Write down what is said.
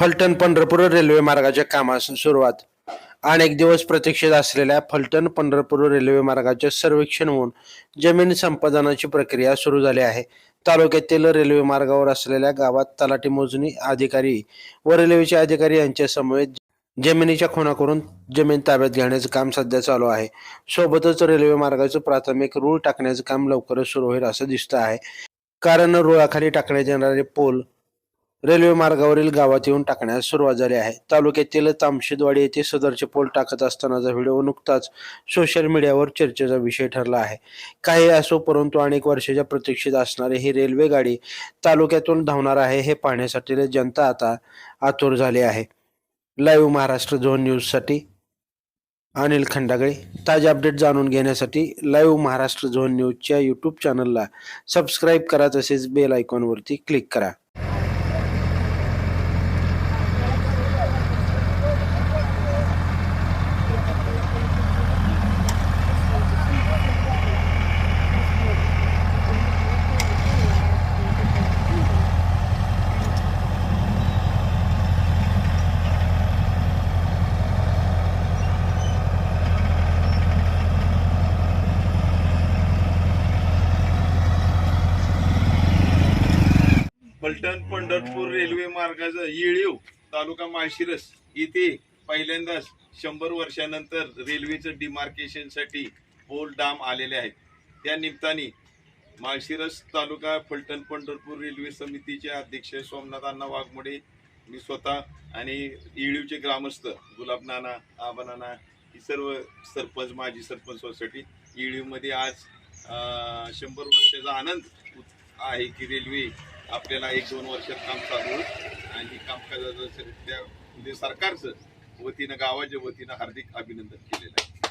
Phaltan Pandharpur railway मार्गाच्या कामास सुरुवात. अनेक दिवस प्रतीक्षेत असलेल्या फलटण पंढरपूर रेल्वे मार्गाचे सर्वेक्षण होऊन जमीन संपादनाची प्रक्रिया सुरू झाली आहे. तालुक्यातील रेल्वे मार्गावर असलेल्या गावात तलाठी मोजणी अधिकारी व रेल्वेचे अधिकारी यांच्या समवेत जमिनीच्या खुणा करून जमीन ताब्यात घेण्याचं काम सध्या चालू आहे. सोबतच रेल्वे मार्गाचं प्राथमिक रूळ टाकण्याचं काम लवकरच सुरू होईल असं दिसतं आहे. कारण रुळाखाली टाकण्यात येणारे पोल रेल्वे मार्गावरील गावात येऊन टाकण्यास सुरुवात झाली आहे. तालुक्यातील तामशेदवाडी येथे सदरचे पोल टाकत असतानाचा व्हिडिओ नुकताच सोशल मीडियावर चर्चेचा विषय ठरला आहे. काही असो परंतु अनेक वर्षाच्या प्रतीक्षेत असणारी ही रेल्वे गाडी तालुक्यातून धावणार आहे हे पाहण्यासाठी जनता आता आतुर झाली आहे. लाईव्ह महाराष्ट्र झोन न्यूजसाठी अनिल खंडागळे. ताजे अपडेट जाणून घेण्यासाठी लाईव्ह महाराष्ट्र झोन न्यूजच्या यूट्यूब चॅनलला सबस्क्राईब करा तसेच बेल आयकॉनवरती क्लिक करा. फलटण पंढरपूर रेल्वे मार्गाचा येळीव तालुका माळशिरस इथे पहिल्यांदाच शंभर वर्षानंतर रेल्वेचं डिमार्केशनसाठी बोल डाम आलेले आहेत. त्या निमित्ताने माळशिरस तालुका फलटण पंढरपूर रेल्वे समितीचे अध्यक्ष सोमनाथ अण्णा वाघमोडे मी स्वतः आणि येळीवचे ग्रामस्थ गुलाब नाना आबा नाना ही सर्व सरपंच माजी सरपंच सोसायटी येळीवमध्ये आज शंभर वर्षाचा आनंद आहे की रेल्वे आपल्याला एक दोन वर्षात काम चालू होईल. आणि कामकाजाचं त्या म्हणजे सरकारचं वतीनं गावाच्या वतीनं हार्दिक अभिनंदन केलेलं आहे.